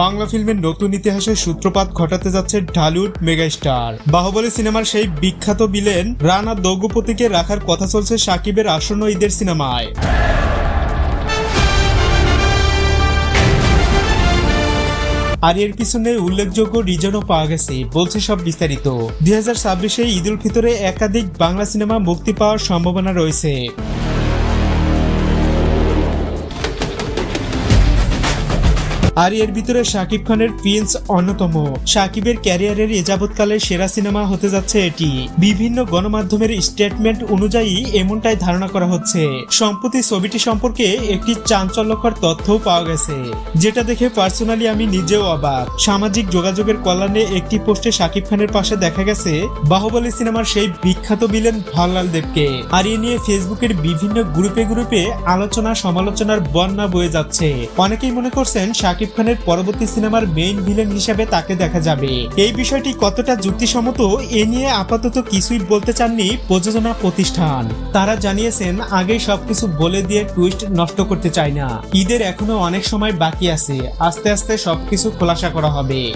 বাংলা ফিল্মের নতুন ইতিহাসের সূত্রপাত ঘটাতে যাচ্ছে ঢালিউড মেগাস্টার। বাহুবলী সিনেমার সেই বিখ্যাত বিলেন রানা দগ্গপতিকে রাখার কথা চলছে সাকিবের আসন্ন ঈদের সিনেমায়। আর এর পিছনে উল্লেখযোগ্য রিজনও পাওয়া গেছে, বলছে সব বিস্তারিত। দুই হাজার ছাব্বিশে ঈদ উল ফিতরে একাধিক বাংলা সিনেমা মুক্তি পাওয়ার সম্ভাবনা রয়েছে। আর এর ভিতরে শাকিব খানের প্রিন্স অন্যতম। শাকিবের ক্যারিয়ারের এ সেরা সিনেমা হতে যাচ্ছে এটি। বিভিন্ন গণমাধ্যমের স্টেটমেন্ট অনুযায়ী এমনটাই ধারণা করা হচ্ছে। সম্প্রতি ছবিটি সম্পর্কে একটি চাঞ্চল্যকর তথ্যও পাওয়া গেছে, যেটা দেখে পার্সোনালি আমি নিজেও অবাক। সামাজিক যোগাযোগের কল্যাণে একটি পোস্টে শাকিব খানের পাশে দেখা গেছে বাহুবলী সিনেমার সেই বিখ্যাত বিলেন ভাল্লাল দেবকে। আর এ নিয়ে ফেসবুকের বিভিন্ন গ্রুপে গ্রুপে আলোচনা সমালোচনার বন্যা বয়ে যাচ্ছে। অনেকেই মনে করছেন শাকিব খানের পরবর্তী সিনেমার মেইন ভিলেন হিসেবে তাকে দেখা যাবে। এই বিষয়টি কতটা যুক্তিসম্মত, এ নিয়ে আপাতত কিছুই বলতে চাননি প্রযোজনা প্রতিষ্ঠান। তারা জানিয়েছেন, আগেই সবকিছু বলে দিয়ে টুইস্ট নষ্ট করতে চায় না। ঈদের এখনও অনেক সময় বাকি আছে। আস্তে আস্তে সবকিছু খোলাসা করা হবে।